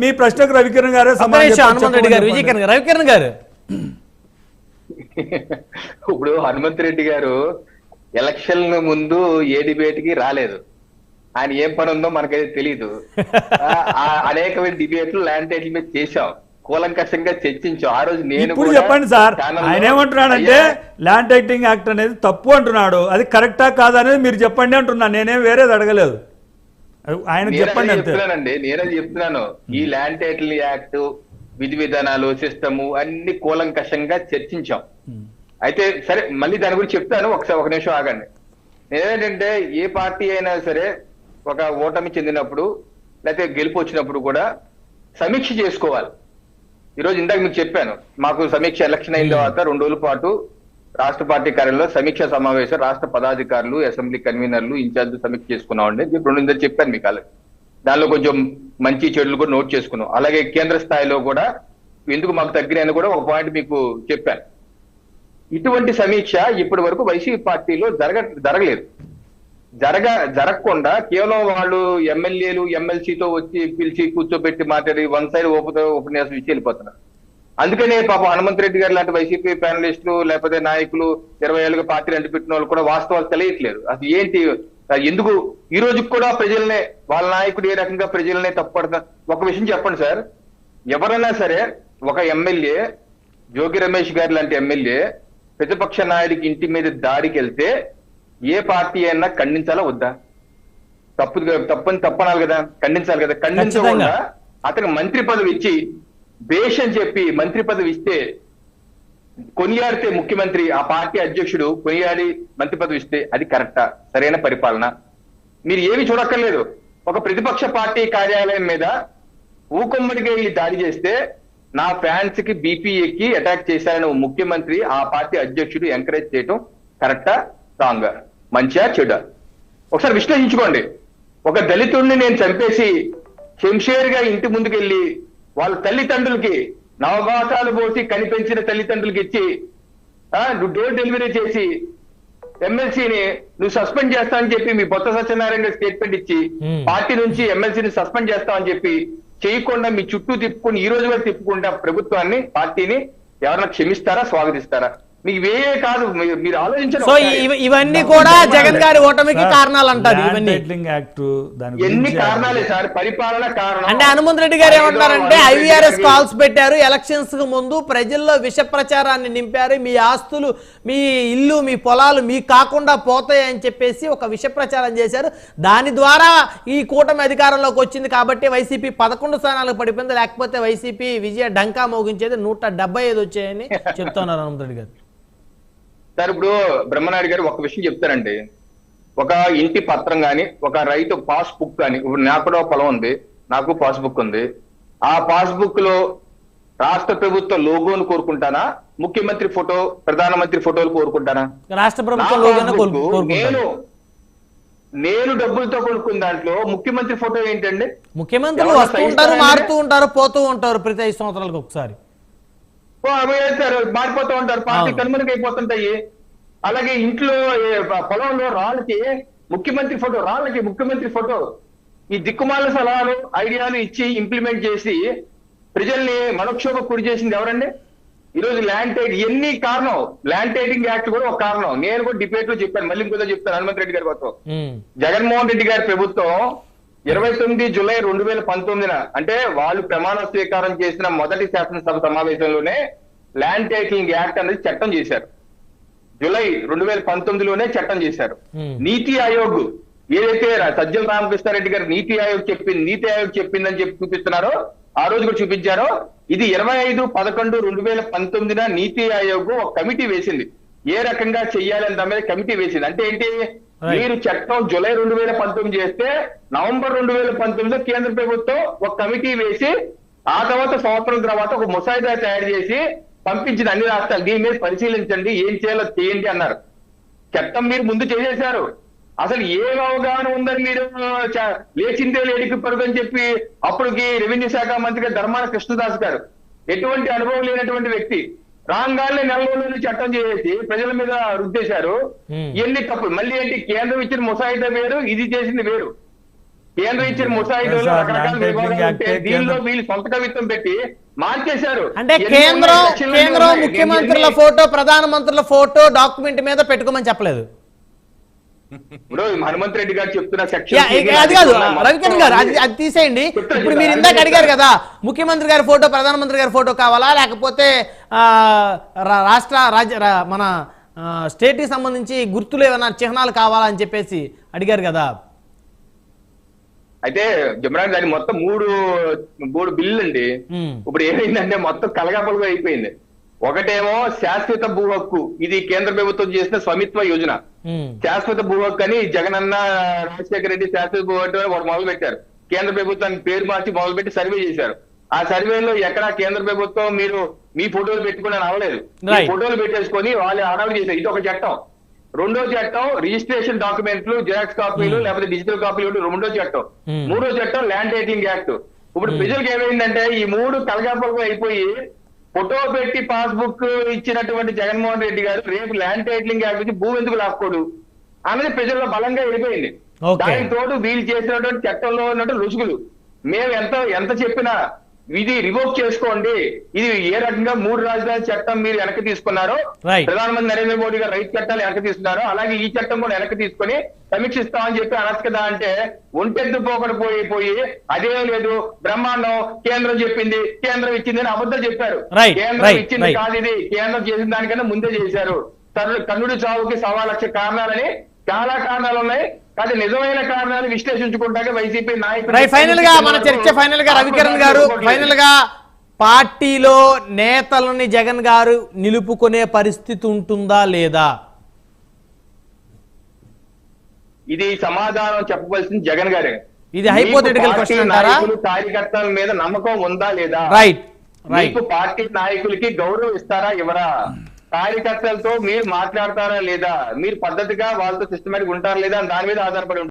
మీ ప్రశ్నకు రవికిరణ్ గారే హనుమంత్ రెడ్డి గారు. విజయకిరణ్ గారు రవికిరణ్ గారు. ఇప్పుడు హనుమంత్ రెడ్డి గారు ఎలక్షన్ ముందు ఏ డిబేట్కి రాలేదు. ఆయన ఏం పని ఉందో మనకైతే తెలియదు అనేకమైన డిబేట్లు ల్యాండ్ టైటిల్ మీద చేశాం. కూలంకషంగా చర్చించాం. ఆ రోజు నేను ఇప్పుడు కూడా చెప్పండి సార్ ఆయన ఏమంటున్నాడంటే ల్యాండ్ టైటింగ్ యాక్ట్ అనేది తప్పు అంటున్నాడు. అది కరెక్టా కాదా అనేది మీరు చెప్పండి అంటున్నాను. నేనేం వేరేది అడగలేదు. ఆయన చెప్పండి చెప్తున్నానండి నేనే చెప్తున్నాను. ఈ ల్యాండ్ టైటిల్ యాక్ట్ విధి విధానాలు సిస్టము అన్ని కూలంకషంగా చర్చించాం. అయితే సరే మళ్ళీ దాని గురించి చెప్తాను ఒకసారి ఒక నిమిషం ఆగండి. ఏంటంటే ఏ పార్టీ అయినా సరే ఒక ఓటమి చెందినప్పుడు లేకపోతే గెలుపు వచ్చినప్పుడు కూడా సమీక్ష చేసుకోవాలి. ఈరోజు ఇందాక మీకు చెప్పాను మాకు సమీక్ష ఎలక్షన్ అయిన తర్వాత రెండు రోజుల పాటు రాష్ట్ర పార్టీ కార్యాలయంలో సమీక్ష సమావేశం రాష్ట్ర పదాధికారులు అసెంబ్లీ కన్వీనర్లు ఇన్ఛార్జ్ సమీక్ష చేసుకున్నామండి చెప్పి రెండు ఇందాక చెప్పాను మీకు అలాగే దానిలో కొంచెం మంచి చెడులు కూడా నోట్ చేసుకున్నాం. అలాగే కేంద్ర స్థాయిలో కూడా ఎందుకు మాకు తగ్గినాయని కూడా ఒక పాయింట్ మీకు చెప్పాను. ఇటువంటి సమీక్ష ఇప్పటి వరకు వైసీపీ పార్టీలో జరగ జరగలేదు. జరగ జరగకుండా కేవలం వాళ్ళు ఎమ్మెల్యేలు ఎమ్మెల్సీతో వచ్చి పిలిచి కూర్చోబెట్టి మాట్లాడి వన్ సైడ్ ఉపన్యాసం ఇచ్చి వెళ్ళిపోతున్నారు. అందుకనే పాపం హనుమంత్ రెడ్డి గారు లాంటి వైసీపీ ప్యానలిస్టులు లేకపోతే నాయకులు ఇరవై ఏళ్ళుగా పార్టీలు అంటిపెట్టిన వాళ్ళు కూడా వాస్తవాలు తెలియట్లేదు. అసలు ఏంటి? ఎందుకు? ఈ రోజు కూడా ప్రజలనే వాళ్ళ నాయకుడు ఏ రకంగా ప్రజలనే తప్పుపడతారు ఒక విషయం చెప్పండి సార్. ఎవరైనా సరే ఒక ఎమ్మెల్యే జోగి రమేష్ గారు లాంటి ఎమ్మెల్యే ప్రతిపక్ష నాయుడికి ఇంటి మీద దాడికి వెళ్తే ఏ పార్టీ అయినా ఖండించాలా వద్దా? తప్పు తప్పని తప్పనాలి కదా. ఖండించాలి కదా. ఖండించకుండా. అతనికి మంత్రి పదవి ఇచ్చి బేష్ అని చెప్పి మంత్రి పదవి ఇస్తే కొనియాడితే ముఖ్యమంత్రి ఆ పార్టీ అధ్యక్షుడు కొనియాడి మంత్రి పదవి ఇస్తే అది కరెక్టా? సరైన పరిపాలన? మీరు ఏమి చూడక్కర్లేదు. ఒక ప్రతిపక్ష పార్టీ కార్యాలయం మీద ఊకొమ్మడిగా వెళ్ళి దాడి చేస్తే నా ఫ్యాన్స్కి బీపీ ఎక్కి అటాక్ చేశారని ముఖ్యమంత్రి ఆ పార్టీ అధ్యక్షుడు ఎంకరేజ్ చేయటం కరెక్టా? రాంగ్. మంచిగా చెడా? ఒకసారి విశ్లేషించుకోండి. ఒక దళితుడిని నేను చంపేసి శంషేర్గా ఇంటి ముందుకెళ్ళి వాళ్ళ తల్లిదండ్రులకి నవభాషాలు పోసి కనిపించిన తల్లిదండ్రులకి ఇచ్చి నువ్వు డోర్ డెలివరీ చేసి ఎమ్మెల్సీని నువ్వు సస్పెండ్ చేస్తావని చెప్పి మీ బొత్స సత్యనారాయణ గారు స్టేట్మెంట్ ఇచ్చి. పార్టీ నుంచి ఎమ్మెల్సీని సస్పెండ్ చేస్తామని చెప్పి చేయకుండా మీ చుట్టూ తిప్పుకొని ఈ రోజు వరకు తిప్పుకుంటా ప్రభుత్వాన్ని పార్టీని ఎవరైనా క్షమిస్తారా స్వాగతిస్తారా మీకు ఇవే కాదు మీరు- ఆలోచించండి సో ఇవన్నీ కూడా జగన్ గారి ఓటమికి కారణాలు అంటారు ఇవన్నీ. టైటిలింగ్ యాక్ట్ దాని ఎన్ని కారణాలే సార్? పరిపాలన కారణం అంటే హనుమంత్ రెడ్డి గారు ఏమంటారంటే ఐవీఆర్ఎస్ కాల్స్ పెట్టారు ఎలక్షన్స్కు ముందు ప్రజల్లో విష ప్రచారాన్ని నింపారు మీ ఆస్తులు మీ ఇల్లు మీ పొలాలు మీకు కాకుండా పోతాయి అని చెప్పేసి ఒక విష ప్రచారం చేశారు. దాని ద్వారా ఈ కూటమి అధికారంలోకి వచ్చింది కాబట్టి వైసీపీ పదకొండు స్థానాలకు పడిపోయింది. లేకపోతే వైసీపీ విజయ డంకా మోగించేది నూట డెబ్బై ఐదు వచ్చాయని చెప్తున్నారు హనుమంత్ రెడ్డి గారు. సార్ ఇప్పుడు బ్రహ్మనాయుడు గారు ఒక విషయం చెప్తారండి. ఒక ఇంటి పత్రం గాని ఒక రైతు పాస్ బుక్ గాని ఇప్పుడు నాకు కూడా పొలం ఉంది నాకు పాస్ బుక్ ఉంది. ఆ పాస్ బుక్లో రాష్ట్ర ప్రభుత్వ లోగోను కోరుకుంటానా? ముఖ్యమంత్రి ఫోటో ప్రధానమంత్రి ఫోటోలు కోరుకుంటానా? రాష్ట్ర ప్రభుత్వం నేను నేను డబ్బులతో కొనుక్కున్న దాంట్లో ముఖ్యమంత్రి ఫోటో ఏంటండి? ముఖ్యమంత్రులు ఎవరో వస్తూ ఉంటారు సహిస్తారా మారుతూ ఉంటారు పోతూ ఉంటారు ప్రతి ఐదు సంవత్సరాలకు ఒకసారి. వేస్తారు మారిపోతూ ఉంటారు పార్టీ అవును. కనుమరుగు అయిపోతుంటాయి అలాగే ఇంట్లో పొలంలో రాళ్ళకి ముఖ్యమంత్రి ఫోటో రాళ్ళకి ముఖ్యమంత్రి ఫోటో ఈ దిక్కుమాల సలహాలు ఐడియాలు ఇచ్చి ఇంప్లిమెంట్ చేసి ప్రజల్ని మనక్షోభ గురి చేసింది ఎవరండి? ఈరోజు ల్యాండ్ టైట్ ఎన్ని కారణం? ల్యాండ్ టైటింగ్ యాక్ట్ కూడా ఒక కారణం. నేను కూడా డిబేట్లో చెప్పాను మళ్ళీ ఇంకోదో చెప్తాను హనుమంత్ రెడ్డి గారి కోసం. జగన్మోహన్ రెడ్డి గారి ప్రభుత్వం ఇరవై తొమ్మిది జూలై రెండు వేల పంతొమ్మిదిన అంటే వాళ్ళు ప్రమాణ స్వీకారం చేసిన మొదటి శాసనసభ సమావేశంలోనే ల్యాండ్ టైటిలింగ్ యాక్ట్ అనేది చట్టం చేశారు. జూలై రెండు వేల పంతొమ్మిదిలోనే చట్టం చేశారు. నీతి ఆయోగ్ ఏదైతే సజ్జల రామకృష్ణారెడ్డి గారు నీతి ఆయోగ్ చెప్పింది నీతి ఆయోగ్ చెప్పిందని చెప్పి చూపిస్తున్నారో ఆ రోజు కూడా చూపించారో ఇది ఇరవై ఐదు పదకొండు రెండు వేల పంతొమ్మిదిన నీతి ఆయోగ్ ఒక కమిటీ వేసింది. ఏ రకంగా చెయ్యాలని దాని మీద కమిటీ వేసింది. అంటే ఏంటి? మీరు చట్టం జూలై రెండు వేల పంతొమ్మిది చేస్తే నవంబర్ రెండు వేల పంతొమ్మిదిలో కేంద్ర ప్రభుత్వం ఒక కమిటీ వేసి ఆ తర్వాత సంవత్సరం తర్వాత ఒక ముసాయిదా తయారు చేసి పంపించింది అన్ని రాష్ట్రాలు. దీని మీద పరిశీలించండి ఏం చేయాలో చేయండి అన్నారు. చట్టం మీరు ముందు చేసేశారు. అసలు ఏం అవగాహన ఉందని మీరు లేచిందే లేడికి పరుగు అని చెప్పి అప్పటికి రెవెన్యూ శాఖ మంత్రిగా ధర్మాన కృష్ణదాస్ గారు. ఎటువంటి అనుభవం లేనటువంటి వ్యక్తి. రాగానే నెల రోజులు చట్టం చేసి ప్రజల మీద రుద్దేశారు. ఎన్ని తప్పులు మళ్ళీ ఏంటి? కేంద్రం ఇచ్చిన ముసాయిదా వేరు ఇది చేసింది వేరు. కేంద్రం ఇచ్చిన ముసాయిదాలు రకరకాల విభాగాలు ఉంటే దీనిలో వీళ్ళు సొంత కవిత్వం పెట్టి మార్చేశారు. అంటే కేంద్రం కేంద్రం. ముఖ్యమంత్రుల ఫోటో ప్రధానమంత్రుల ఫోటో డాక్యుమెంట్ మీద పెట్టుకోమని చెప్పలేదు. ఇప్పుడు హనుమంత్ రెడ్డి గారు చెప్తున్న సెక్షన్ అది కాదు రవికిరణ్ గారు అది అది తీసేయండి. ఇప్పుడు మీరు ఇందాక అడిగారు. కదా ముఖ్యమంత్రి గారి ఫోటో ప్రధానమంత్రి గారి ఫోటో కావాలా? లేకపోతే రాష్ట్ర రాజ్య మన స్టేట్కి సంబంధించి గుర్తులు ఏమైనా చిహ్నాలు కావాలా అని చెప్పేసి అడిగారు కదా. అయితే జమరాన్ దాని మొత్తం మూడు మూడు బిల్లు అండి ఇప్పుడు ఏమైందంటే మొత్తం కలగాపలుగా అయిపోయింది. ఒకటేమో శాశ్వత భూ హక్కు ఇది కేంద్ర ప్రభుత్వం చేసిన స్వామిత్వ యోజన. శాశ్వత భూ హక్కు అని జగనన్న రాజశేఖర రెడ్డి శాశ్వత భూ హక్కు ఒకటి మొదలు పెట్టారు కేంద్ర ప్రభుత్వానికి పేరు మార్చి మొదలు పెట్టి సర్వే చేశారు. ఆ సర్వేలో ఎక్కడ కేంద్ర ప్రభుత్వం మీరు మీ ఫోటోలు పెట్టుకుని అవ్వలేదు మీ. ఫోటోలు పెట్టేసుకొని వాళ్ళు హడావిడి చేశారు. ఇది ఒక చట్టం. రెండో చట్టం రిజిస్ట్రేషన్ డాక్యుమెంట్లు జిరాక్స్ కాపీలు లేకపోతే డిజిటల్ కాపీలు రెండో చట్టం. మూడో చట్టం ల్యాండ్ టైటిలింగ్ యాక్ట్. ఇప్పుడు ప్రజలకు ఏమైందంటే ఈ మూడు కలగాపలకు అయిపోయి ఫోటో పెట్టి పాస్బుక్ ఇచ్చినటువంటి జగన్మోహన్ రెడ్డి గారు రేపు ల్యాండ్ టైటిలింగ్ యాక్ట్ నుంచి భూమి ఎందుకు లాక్కోడు అన్నది ప్రజల్లో బలంగా వెళ్ళిపోయింది. దానికి తోడు వీళ్ళు చేసినటువంటి చట్టంలో ఉన్నటువంటి రుసుగులు మేము ఎంత ఎంత చెప్పినా ఇది రివోక్ చేసుకోండి. ఇది ఏ రకంగా మూడు రాజధాని చట్టం మీరు వెనక్కి తీసుకున్నారో. ప్రధానమంత్రి నరేంద్ర మోడీ గారు రైతు చట్టాలు వెనక్కి తీసుకున్నారు అలాగే ఈ చట్టం కూడా వెనక్కి తీసుకొని సమీక్షిస్తామని చెప్పి అనొచ్చు కదా అంటే ఒంటెద్దు పోకడ పోయి పోయి అదే లేదు బ్రహ్మాండం కేంద్రం చెప్పింది కేంద్రం ఇచ్చింది అని అబద్ధం చెప్పారు. కేంద్రం ఇచ్చింది. కాదు ఇది. కేంద్రం చేసిన దానికన్నా ముందే చేశారు. తను కన్నుడి చావుకి సవా లక్ష కారణాలని చాలా కారణాలు ఉన్నాయి. కానీ నిజమైన కారణాలు విశ్లేషించుకుంటాక వైసీపీ నాయకులు ఫైనల్గా మన చర్చ ఫైనల్గా రవికిరణ్ గారు ఫైనల్గా పార్టీలో నేతలని జగన్ గారు నిలుపుకునే పరిస్థితి ఉంటుందా లేదా? ఇది సమాధానం చెప్పవలసింది జగన్ గారే. ఇది అంటారా? నాయకులు కార్యకర్తల మీద నమ్మకం ఉందా లేదా? రైట్ రైట్ మీకు పార్టీ నాయకులకి గౌరవం ఇస్తారా ఇవ్వరా? కార్యకర్తలతో మీరు మాట్లాడతారా లేదా? మీరు పద్ధతిగా వాళ్ళతో సిస్టమేటిక్ ఉంటారా లేదా? దాని మీద ఆధారపడి